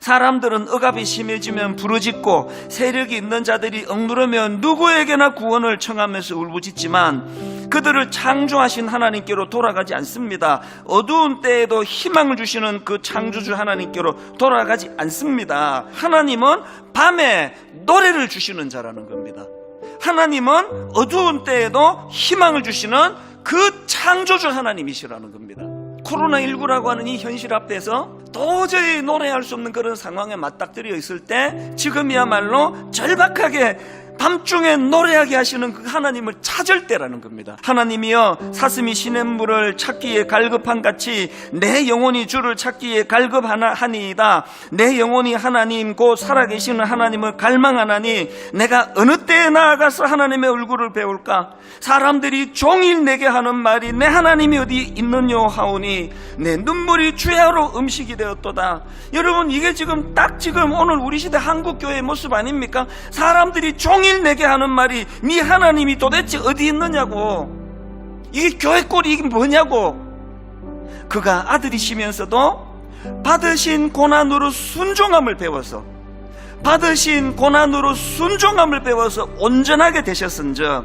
사람들은 억압이 심해지면 부르짖고 세력이 있는 자들이 억누르면 누구에게나 구원을 청하면서 울부짖지만 그들을 창조하신 하나님께로 돌아가지 않습니다. 어두운 때에도 희망을 주시는 그 창조주 하나님께로 돌아가지 않습니다. 하나님은 밤에 노래를 주시는 자라는 겁니다. 하나님은 어두운 때에도 희망을 주시는 그 창조주 하나님이시라는 겁니다. 코로나19라고 하는 이 현실 앞에서 도저히 노래할 수 없는 그런 상황에 맞닥뜨려 있을 때 지금이야말로 절박하게 밤중에 노래하게 하시는 그 하나님을 찾을 때라는 겁니다. 하나님이여 사슴이 시냇물을 찾기에 갈급한 같이 내 영혼이 주를 찾기에 갈급하나이다. 내 영혼이 하나님 곧 살아계시는 하나님을 갈망하나니 내가 어느 때에 나아가서 하나님의 얼굴을 배울까? 사람들이 종일 내게 하는 말이 내 하나님이 어디 있느냐 하오니 내 눈물이 주야로 음식이 되었도다. 여러분 이게 지금 딱 지금 오늘 우리 시대 한국 교회의 모습 아닙니까? 사람들이 종일 내게 하는 말이 네 하나님이 도대체 어디 있느냐고. 이게 교회 꼴이 뭐냐고. 그가 아들이시면서도 받으신 고난으로 순종함을 배워서 받으신 고난으로 순종함을 배워서 온전하게 되셨은즉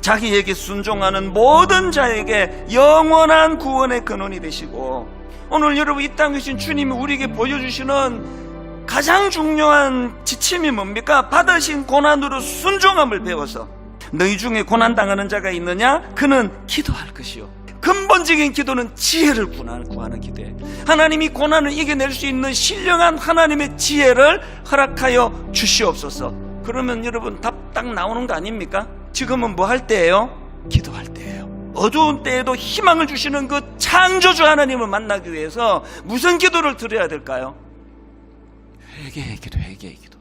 자기에게 순종하는 모든 자에게 영원한 구원의 근원이 되시고 오늘 여러분 이 땅에 계신 주님이 우리에게 보여주시는 가장 중요한 지침이 뭡니까? 받으신 고난으로 순종함을 배워서 너희 중에 고난 당하는 자가 있느냐? 그는 기도할 것이요. 근본적인 기도는 지혜를 구하는, 기도예요. 하나님이 고난을 이겨낼 수 있는 신령한 하나님의 지혜를 허락하여 주시옵소서. 그러면 여러분 답 딱 나오는 거 아닙니까? 지금은 뭐 할 때예요? 기도할 때예요. 어두운 때에도 희망을 주시는 그 창조주 하나님을 만나기 위해서 무슨 기도를 드려야 될까요? 회개의 기도, 회개의 기도.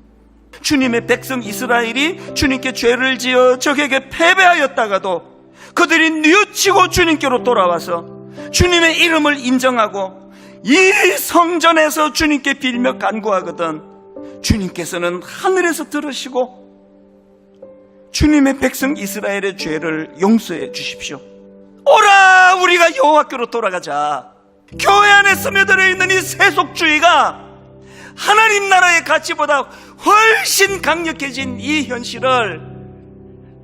주님의 백성 이스라엘이 주님께 죄를 지어 적에게 패배하였다가도 그들이 뉘우치고 주님께로 돌아와서 주님의 이름을 인정하고 이 성전에서 주님께 빌며 간구하거든 주님께서는 하늘에서 들으시고 주님의 백성 이스라엘의 죄를 용서해 주십시오. 오라 우리가 여호와께로 돌아가자. 교회 안에 스며들어 있는 이 세속주의가 하나님 나라의 가치보다 훨씬 강력해진 이 현실을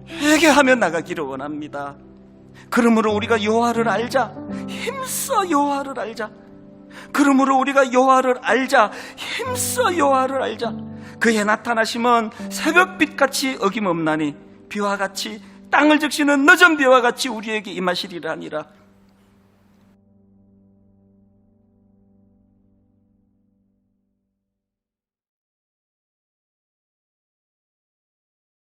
회개하며 나가기를 원합니다. 그러므로 우리가 여호와를 알자. 힘써 여호와를 알자. 그러므로 우리가 여호와를 알자. 힘써 여호와를 알자. 그의 나타나심은 새벽빛 같이 어김없나니 비와 같이 땅을 적시는 늦은 비와 같이 우리에게 임하시리라 아니라